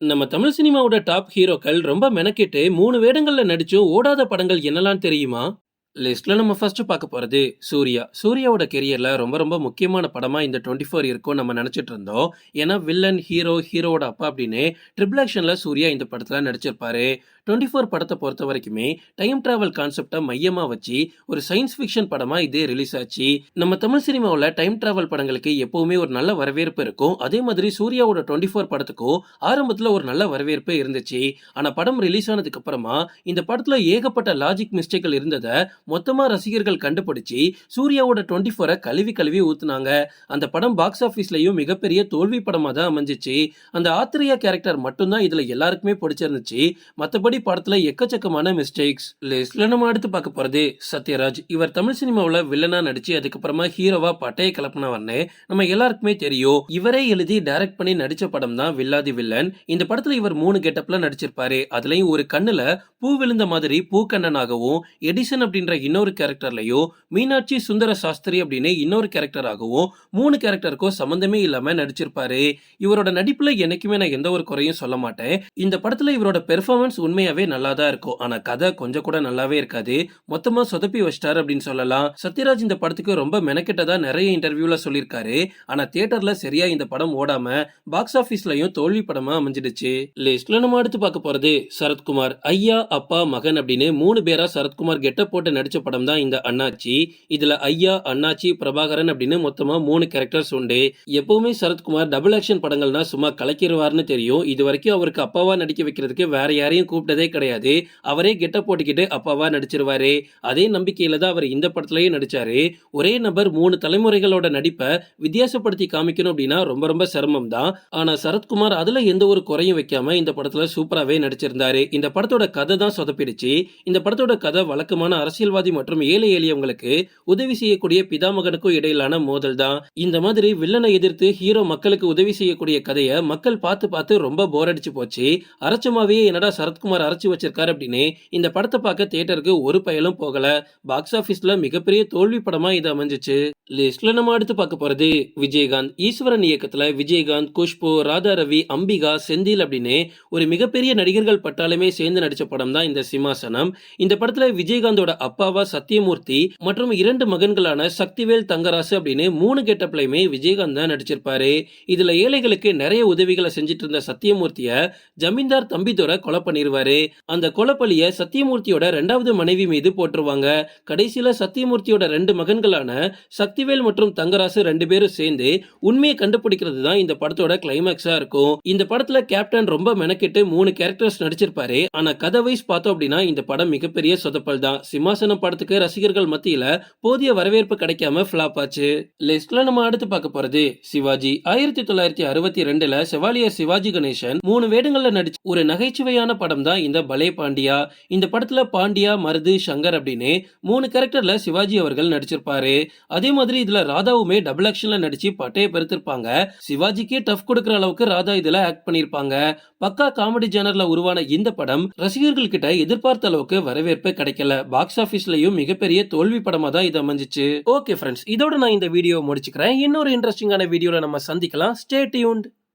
நம்ம தமிழ் சினிமாவோட டாப் ஹீரோக்கள் ரொம்ப மெனக்கெட்டு மூணு வேடங்கள்ல நடிச்சும் ஓடாத படங்கள் என்னலாம் தெரியுமா? லிஸ்ட்ல நம்ம ஃபர்ஸ்ட் பார்க்க போறது சூர்யா. சூர்யாவோட கெரியர்ல ரொம்ப ரொம்ப முக்கியமான படமா இந்த டுவெண்ட்டி ஃபோர் இருக்கும் நம்ம நினைச்சிட்டு இருந்தோம். ஏன்னா வில்லன் ஹீரோ ஹீரோவோட அப்பா அப்படின்னு ட்ரிபிள் ஆக்ஷனில் சூர்யா இந்த படத்துல நடிச்சிருப்பாரு. டுவெண்ட்டி ஃபோர் படத்தை பொறுத்த வரைக்குமே டைம் டிராவல் கான்செப்டை மையமாக வச்சு ஒரு சயின்ஸ் ஃபிக்ஷன் படமாக இது ரிலீஸ் ஆச்சு. நம்ம தமிழ் சினிமாவில் டைம் டிராவல் படங்களுக்கு எப்போவுமே ஒரு நல்ல வரவேற்பு இருக்கும். அதே மாதிரி சூர்யாவோட டுவெண்ட்டி ஃபோர் படத்துக்கும் ஆரம்பத்தில் ஒரு நல்ல வரவேற்பு இருந்துச்சு. ஆனால் படம் ரிலீஸ் ஆனதுக்கு அப்புறமா இந்த படத்தில் ஏகப்பட்ட லாஜிக் மிஸ்டேக்கள் இருந்ததை மொத்தமா ரசிகர்கள் கண்டுபிடிச்சு சூர்யாவோட டுவெண்ட்டி ஃபோரை கழுவி கழுவி ஊத்துனாங்க. அந்த படம் பாக்ஸ் ஆஃபீஸ்லயும் மிகப்பெரிய தோல்வி படமா தான் அமைஞ்சிச்சு. அந்த ஆத்திரியா கேரக்டர் மட்டும்தான் இதுல எல்லாருக்குமே பிடிச்சிருந்துச்சு. மத்தபடி படத்துல எக்கச்சக்கமான மிஸ்டேக்ஸ் லிஸ்ட்ல நம்ம அடுத்து பார்க்க போறது சத்யராஜ். இவர் தமிழ் சினிமாவில் வில்லனா நடிச்சு அதுக்கப்புறமா ஹீரோவா பட்டையை கிளப்பினவர்னு நம்ம எல்லாருக்குமே தெரியும். இவரே எழுதி டைரக்ட் பண்ணி நடிச்ச படம் தான் வில்லாதி வில்லன் இந்த படத்துல இவர் மூணு கெட்டப்ல நடிச்சிருப்பாரு. அதுலயும் ஒரு கண்ணுல பூ விழுந்த மாதிரி பூக்கண்ணனாகவும் எடிசன் அப்படின்ற இன்னொரு கேரக்டர்லையும் மீனாட்சி சுந்தர சாஸ்திரி அப்படின்னு இன்னொரு கேரக்டராகவும் மூணு கேரக்டருக்கும் சம்மந்தமே இல்லாம நடிச்சிருப்பாரு. இவரோட நடிப்புல என்னைக்குமே நான் எந்த ஒரு குறையும் சொல்ல மாட்டேன். இந்த படத்துல இவரோட பெர்ஃபார்மன்ஸ் உண்மையாவே நல்லா தான் இருக்கும். ஆனா கதை கொஞ்சம் கூட நல்லாவே இருக்காது. மொத்தமா சொதப்பி வச்சிட்டாரு அப்படின்னு சொல்லலாம். சத்யராஜ் இந்த படத்துக்கு ரொம்ப மெனக்கெட்டதா நிறைய இன்டர்வியூல சொல்லியிருக்காரு. ஆனா தியேட்டர்ல சரியா இந்த படம் ஓடாம பாக்ஸ் ஆபீஸ்லயும் தோல்வி படமா அமைஞ்சிடுச்சு. லிஸ்ட்ல நம்ம அடுத்து பார்க்க போறது சரத்குமார் ஐயா அப்பா மகன் அப்படின்னு மூணு பேரா சரத்குமார் கெட்ட போட்டு நடிச்ச படம் தான் இந்த அண்ணாச்சி. இதுல ஐயா அண்ணாச்சி பிரபாகரன் அப்படின்னு மொத்தமா மூணு கேரக்டர்ஸ் உண்டு. எப்பவுமே சரத்குமார் டபுள் ஆக்ஷன் படங்கள்னா சும்மா கலக்கிடுவார்னு தெரியும். இது வரைக்கும் அவருக்கு அப்பாவா நடிக்க வைக்கிறதுக்கு வேற யாரையும் கூப்பிட்டதே கிடையாது. அவரே கெட்ட போட்டுக்கிட்டு அப்பாவா நடிச்சிருவாரு. அதே நம்பிக்கையில தான் அவர் இந்த படத்துலயே நடிச்சாரு. ஒரே நபர் மூணு தலைமுறைகளோட நடிப்பை வித்தியாசப்படுத்தி காமிக்கணும் அப்படின்னா ரொம்ப ரொம்ப சிரமம் தான். ஆனா சரத்குமார் அதுல எந்த ஒரு குறையும் வைக்காம இந்த படத்துல சூப்பராகவே நடிச்சிருந்தாரு. இந்த படத்தோட கதை தான் சொதப்பிடுச்சு. இந்த படத்தோட கதை வழக்கமான அரசியல்வாதி மற்றும் ஏழை எளியவங்களுக்கு உதவி செய்யக்கூடிய பிதாமகனுக்கும் இடையிலான மோதல் தான். இந்த மாதிரி வில்லனை எதிர்த்து ஹீரோ மக்களுக்கு உதவி செய்யக்கூடிய கதையை மக்கள் பார்த்து பார்த்து ரொம்ப போர் அடிச்சு போச்சு. அரைச்சமாவே என்னடா சரத்குமார் அரைச்சு வச்சிருக்காரு அப்படின்னு இந்த படத்தை பார்க்க தியேட்டருக்கு ஒரு பயலும் போகல. பாக்ஸ் ஆபீஸ்ல மிகப்பெரிய தோல்வி படமா இது அமைஞ்சிச்சு. லிஸ்ட்ல நம்ம அடுத்து பார்க்க போறது விஜயகாந்த். ஈஸ்வரன் இயக்கத்துல விஜயகாந்த் குஷ்பு ராதா ரவி அம்பிகா செந்தில் அப்படின்னு ஒரு மிகப்பெரிய நடிகர்கள் பட்டாலுமே சேர்ந்து நடிச்ச படம் தான் இந்த சிம்மாசனம். இந்த படத்துல விஜயகாந்தோட அப்பாவா சத்தியமூர்த்தி மற்றும் இரண்டு மகன்களான சக்திவேல் தங்கராசு அப்படின்னு மூணு கெட்டப்லயுமே விஜயகாந்த் தான் நடிச்சிருப்பாரு. இதுல ஏழைகளுக்கு நிறைய உதவிகளை செஞ்சுட்டு இருந்த சத்தியமூர்த்திய ஜமீன்தார் தம்பிதுரை கொலை பண்ணிருவாரு. அந்த கொலைப்பலிய சத்தியமூர்த்தியோட ரெண்டாவது மனைவி மீது போட்டுருவாங்க. கடைசியில சத்தியமூர்த்தியோட ரெண்டு மகன்களான சக்திவேல் மற்றும் தங்கராசு ரெண்டு பேரும் சேர்ந்து உண்மையை கண்டுபிடிக்கிறது தான் இந்த படத்தோட கிளைமேக்ஸா இருக்கும். இந்த படத்துல கேப்டன் ரொம்ப மெனக்கெட்டு மூணு கேரக்டர்ஸ் நடிச்சிருப்பாரு. ஆனா கதவை ரிலீஸ் பார்த்தோம் அப்படின்னா இந்த படம் மிகப்பெரிய சொதப்பல் தான். சிம்மாசனம் படத்துக்கு ரசிகர்கள் மத்தியில போதிய வரவேற்பு கிடைக்காம ஃபிளாப் ஆச்சு. லிஸ்ட்ல நம்ம அடுத்து பார்க்க போறது சிவாஜி. ஆயிரத்தி தொள்ளாயிரத்தி அறுபத்தி ரெண்டுல செவாலியர் சிவாஜி கணேசன் மூணு வேடங்கள்ல நடிச்சு ஒரு நகைச்சுவையான படம் தான் இந்த பலே பாண்டியா. இந்த படத்துல பாண்டியா மருது சங்கர் அப்படின்னு மூணு கேரக்டர்ல சிவாஜி அவர்கள் நடிச்சிருப்பாரு. அதே மாதிரி இதுல ராதாவுமே டபுள் ஆக்ஷன்ல நடிச்சு பட்டையை பெருத்திருப்பாங்க. சிவாஜிக்கே டஃப் கொடுக்குற அளவுக்கு ராதா இதுல ஆக்ட் பண்ணிருப்பாங்க. பக்கா காமெடி ஜேனர்ல உருவான இந்த படம் ரசிகர்கள் கிட்ட எதிர்பார்த்த அளவுக்கு வரவேற்பு கிடைக்கல. பாக்ஸ் ஆபீஸ்லயும் மிகப்பெரிய தோல்வி படமா தான் இது அமைஞ்சிச்சு. ஓகே ஃப்ரெண்ட்ஸ் இதோட நான் இந்த வீடியோ முடிச்சுக்கிறேன். இன்னொரு இன்ட்ரெஸ்டிங்கான வீடியோல நம்ம சந்திக்கலாம். Stay tuned